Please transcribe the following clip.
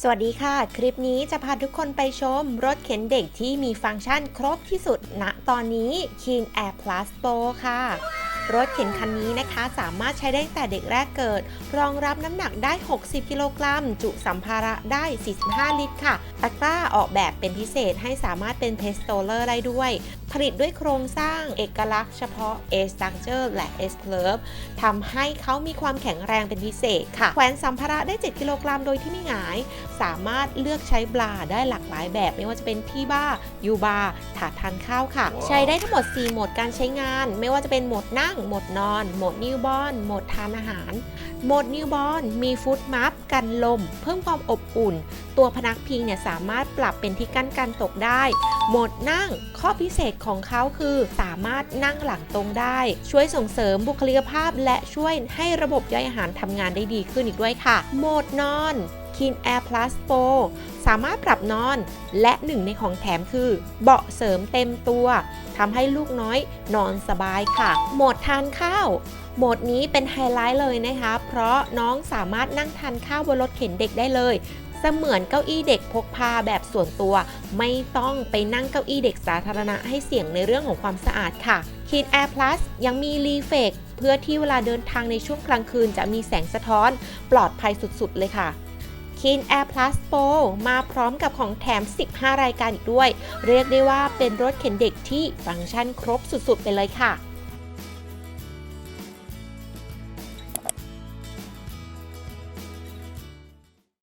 สวัสดีค่ะ คลิปนี้จะพาทุกคนไปชม รถเข็นเด็กที่มีฟังก์ชันครบที่สุดณตอนนี้ King Air Plus Pro ค่ะ รถเข็นคันนี้นะคะ สามารถใช้ได้ตั้งแต่เด็กแรกเกิด รองรับน้ำหนักได้ 60 กิโลกรัม จุสัมภาระได้ 45 ลิตรค่ะตะกร้าออกแบบเป็นพิเศษให้สามารถเป็นเพสโตเลอร์ได้ด้วย ผลิตด้วยโครงสร้างเอกลักษณ์เฉพาะ A Structure และ S Curve ทำให้เขามีความแข็งแรงเป็นพิเศษค่ะแขวนสัมภาระได้ 7 กิโลกรัมโดยที่ไม่หงาย สามารถเลือกใช้บลาได้หลากหลายแบบ ไม่ว่าจะเป็นที่บ้ายูบาถาดทานข้าวค่ะ ใช้ได้ทั้งหมด 4 โหมดการใช้งาน ไม่ว่าจะเป็นโหมดนั่งโหมดนอน หมดนิวบอนหมดทานอาหาร หมดนิวบอนมีฟุตมัฟกันลม เพิ่มความอบอุ่น ตัวพนักพิงเนี่ยสามารถปรับเป็นที่กั้นการตกได้ หมดนั่งข้อพิเศษของเขาคือสามารถนั่งหลังตรงได้ ช่วยส่งเสริมบุคลิกภาพ และช่วยให้ระบบย่อยอาหารทำงานได้ดีขึ้นอีกด้วยค่ะ โหมดนอน Keen Air Plus Pro สามารถปรับนอนและหนึ่งในของแถมคือ เบาะเสริมเต็มตัวทำให้ลูกน้อยนอนสบายค่ะ โหมดทานข้าวโหมดนี้เป็นไฮไลท์เลยนะคะ เพราะน้องสามารถนั่งทานข้าวบนรถเข็นเด็กได้เลย เสมือนเก้าอี้เด็กพกพาแบบส่วนตัว ไม่ต้องไปนั่งเก้าอี้เด็กสาธารณะให้เสี่ยงในเรื่องของความสะอาดค่ะ Keen Air Plus ยังมีรีเฟกเพื่อที่เวลาเดินทางในช่วงกลางคืนจะมีแสงสะท้อน ปลอดภัยสุดๆเลยค่ะ Keen Air Plus Pro มาพร้อมกับของแถม 15 รายการอีกด้วย เรียกได้ว่าเป็นรถเข็นเด็กที่ฟังก์ชันครบสุดๆ ไปเลยค่ะ